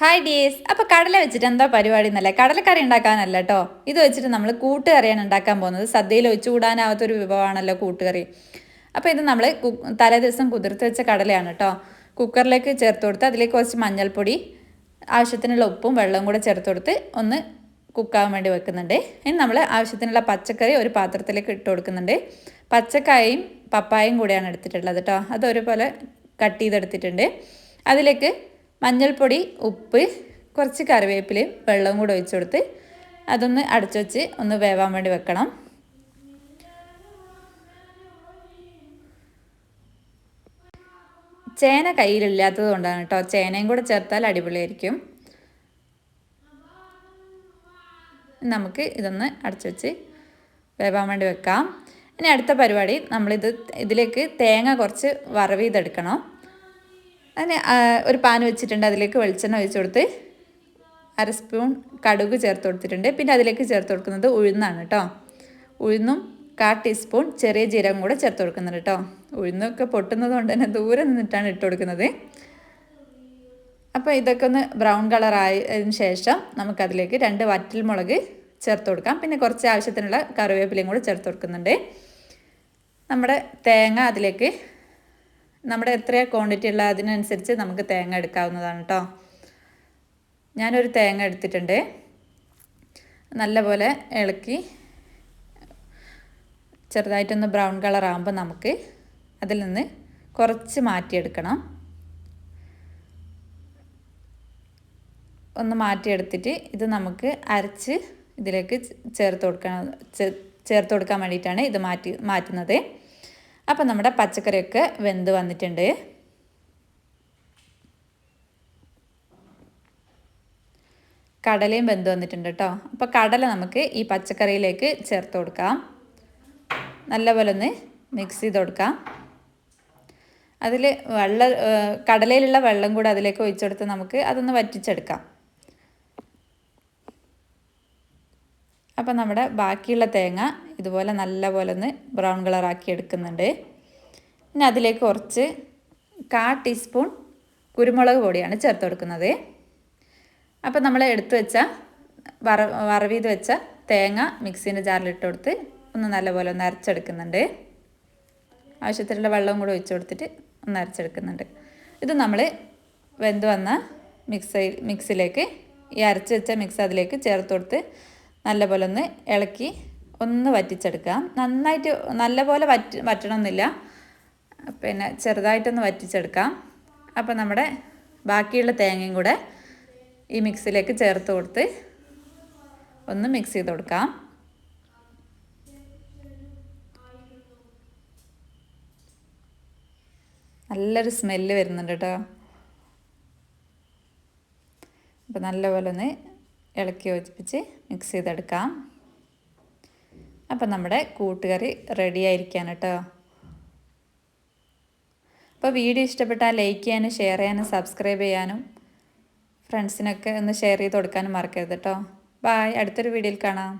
Hi ഡിയേസ് അപ്പോൾ കടല വെച്ചിട്ട് എന്താ പരിപാടി എന്നല്ലേ? കടലക്കറി ഉണ്ടാക്കാനല്ല കേട്ടോ ഇത് വെച്ചിട്ട് നമ്മൾ കൂട്ടുകറിയാണ് ഉണ്ടാക്കാൻ പോകുന്നത്. സദ്യയിൽ ഒഴിച്ചുകൂടാനാവാത്തൊരു വിഭവമാണല്ലോ കൂട്ടുകറി. അപ്പോൾ ഇത് നമ്മൾ തലേ ദിവസം കുതിർത്ത് വെച്ച കടലയാണ് കേട്ടോ കുക്കറിലേക്ക് ചേർത്ത് കൊടുത്ത് അതിലേക്ക് കുറച്ച് മഞ്ഞൾപ്പൊടി ആവശ്യത്തിനുള്ള ഉപ്പും വെള്ളവും കൂടെ ചേർത്ത് കൊടുത്ത് ഒന്ന് കുക്കാവാൻ വേണ്ടി വെക്കുന്നുണ്ട്. ഇനി നമ്മൾ ആവശ്യത്തിനുള്ള പച്ചക്കറി ഒരു പാത്രത്തിലേക്ക് ഇട്ട് കൊടുക്കുന്നുണ്ട്. പച്ചക്കായയും പപ്പായയും കൂടെയാണ് എടുത്തിട്ടുള്ളത് കേട്ടോ അത് ഒരുപോലെ കട്ട് ചെയ്തെടുത്തിട്ടുണ്ട്. അതിലേക്ക് മഞ്ഞൾപ്പൊടി ഉപ്പ് കുറച്ച് കറിവേപ്പിലയും വെള്ളവും കൂടെ ഒഴിച്ചു കൊടുത്ത് അതൊന്ന് അടച്ചു വെച്ച് ഒന്ന് വേവാൻ വേണ്ടി വെക്കണം. ചേന കയ്യിലില്ലാത്തത് കൊണ്ടാണ് കേട്ടോ. ചേനയും കൂടെ ചേർത്താൽ അടിപൊളിയായിരിക്കും. നമുക്ക് ഇതൊന്ന് അടച്ചു വെച്ച് വേവാൻ വേണ്ടി വെക്കാം. ഇനി അടുത്ത പരിപാടി നമ്മളിത് ഇതിലേക്ക് തേങ്ങ കുറച്ച് വറവ് ചെയ്തെടുക്കണം. അതിന് ഒരു പാൻ വെച്ചിട്ടുണ്ട്. അതിലേക്ക് വെളിച്ചെണ്ണ ഒഴിച്ചു കൊടുത്ത് അര സ്പൂൺ കടുക് ചേർത്ത് കൊടുത്തിട്ടുണ്ട്. പിന്നെ അതിലേക്ക് ചേർത്ത് കൊടുക്കുന്നത് ഉഴുന്നാണ് കേട്ടോ ഉഴുന്നും കാ ടീസ്പൂൺ ചെറിയ ജീരകം കൂടെ ചേർത്ത് കൊടുക്കുന്നുണ്ട് കേട്ടോ ഉഴുന്നൊക്കെ പൊട്ടുന്നത് കൊണ്ട് തന്നെ ദൂരെ നിന്നിട്ടാണ് ഇട്ട് കൊടുക്കുന്നത്. അപ്പോൾ ഇതൊക്കെ ഒന്ന് ബ്രൗൺ കളർ ആയതിന് ശേഷം നമുക്കതിലേക്ക് രണ്ട് വറ്റൽ മുളക് ചേർത്ത് കൊടുക്കാം. പിന്നെ കുറച്ച് ആവശ്യത്തിനുള്ള കറിവേപ്പിലയും കൂടെ ചേർത്ത് കൊടുക്കുന്നുണ്ട്. നമ്മുടെ തേങ്ങ അതിലേക്ക് നമ്മുടെ എത്രയാണ് ക്വാണ്ടിറ്റി ഉള്ള അതിനനുസരിച്ച് നമുക്ക് തേങ്ങ എടുക്കാവുന്നതാണ് കേട്ടോ ഞാനൊരു തേങ്ങ എടുത്തിട്ടുണ്ട്. നല്ലപോലെ ഇളക്കി ചെറുതായിട്ടൊന്ന് ബ്രൗൺ കളർ ആകുമ്പോൾ നമുക്ക് അതിൽ നിന്ന് കുറച്ച് മാറ്റിയെടുക്കണം. ഒന്ന് മാറ്റിയെടുത്തിട്ട് ഇത് നമുക്ക് അരച്ച് ഇതിലേക്ക് ചേർത്ത് കൊടുക്കണം. ചേർത്ത് കൊടുക്കാൻ വേണ്ടിയിട്ടാണ് ഇത് മാറ്റി മാറ്റുന്നത്. അപ്പം നമ്മുടെ പച്ചക്കറിയൊക്കെ വെന്ത് വന്നിട്ടുണ്ട്. കടലയും വെന്ത് വന്നിട്ടുണ്ട് കേട്ടോ അപ്പോൾ കടല നമുക്ക് ഈ പച്ചക്കറിയിലേക്ക് ചേർത്ത് കൊടുക്കാം. നല്ലപോലെ ഒന്ന് മിക്സ് ചെയ്ത് കൊടുക്കാം. അതിൽ വെള്ള കടലയിലുള്ള വെള്ളം കൂടെ അതിലേക്ക് ഒഴിച്ചെടുത്ത് നമുക്ക് അതൊന്ന് വറ്റിച്ചെടുക്കാം. അപ്പം നമ്മുടെ ബാക്കിയുള്ള തേങ്ങ ഇതുപോലെ നല്ല പോലെ ഒന്ന് ബ്രൗൺ കളറാക്കി എടുക്കുന്നുണ്ട്. പിന്നെ അതിലേക്ക് കുറച്ച് കാ ടീസ്പൂൺ കുരുമുളക് പൊടിയാണ് ചേർത്ത് കൊടുക്കുന്നത്. അപ്പം നമ്മൾ എടുത്തു വെച്ച വറ വറവ് ചെയ്ത് വെച്ച തേങ്ങ മിക്സീന്റെ ജാറിലിട്ട് കൊടുത്ത് ഒന്ന് നല്ലപോലെ ഒന്ന് അരച്ചെടുക്കുന്നുണ്ട്. ആവശ്യത്തിലുള്ള വെള്ളവും കൂടെ ഒഴിച്ചു കൊടുത്തിട്ട് ഒന്ന് അരച്ചെടുക്കുന്നുണ്ട്. ഇത് നമ്മൾ വെന്ത് വന്ന മിക്സ് മിക്സിലേക്ക് ഈ അരച്ച് വെച്ച മിക്സ് അതിലേക്ക് ചേർത്ത് കൊടുത്ത് നല്ലപോലെ ഒന്ന് ഇളക്കി ഒന്ന് വറ്റിച്ചെടുക്കുക. നന്നായിട്ട് നല്ലപോലെ വറ്റി വറ്റണമെന്നില്ല പിന്നെ ചെറുതായിട്ടൊന്ന് വറ്റിച്ചെടുക്കാം. അപ്പോൾ നമ്മുടെ ബാക്കിയുള്ള തേങ്ങയും കൂടെ ഈ മിക്സിലേക്ക് ചേർത്ത് കൊടുത്ത് ഒന്ന് മിക്സ് ചെയ്ത് കൊടുക്കാം. നല്ലൊരു സ്മെല്ല് വരുന്നുണ്ട് കേട്ടോ. അപ്പോൾ നല്ലപോലെ ഒന്ന് ഇളക്കി യോജിപ്പിച്ച് മിക്സ് ചെയ്തെടുക്കാം. അപ്പം നമ്മുടെ കൂട്ടുകറി റെഡി ആയിരിക്കാൻ കേട്ടോ. അപ്പോൾ വീഡിയോ ഇഷ്ടപ്പെട്ടാൽ ലൈക്ക് ചെയ്യാനും ഷെയർ ചെയ്യാനും സബ്സ്ക്രൈബ് ചെയ്യാനും ഫ്രണ്ട്സിനൊക്കെ ഒന്ന് ഷെയർ ചെയ്ത് കൊടുക്കാനും മറക്കരുത് കേട്ടോ. ബായ് അടുത്തൊരു വീഡിയോയിൽ കാണാം.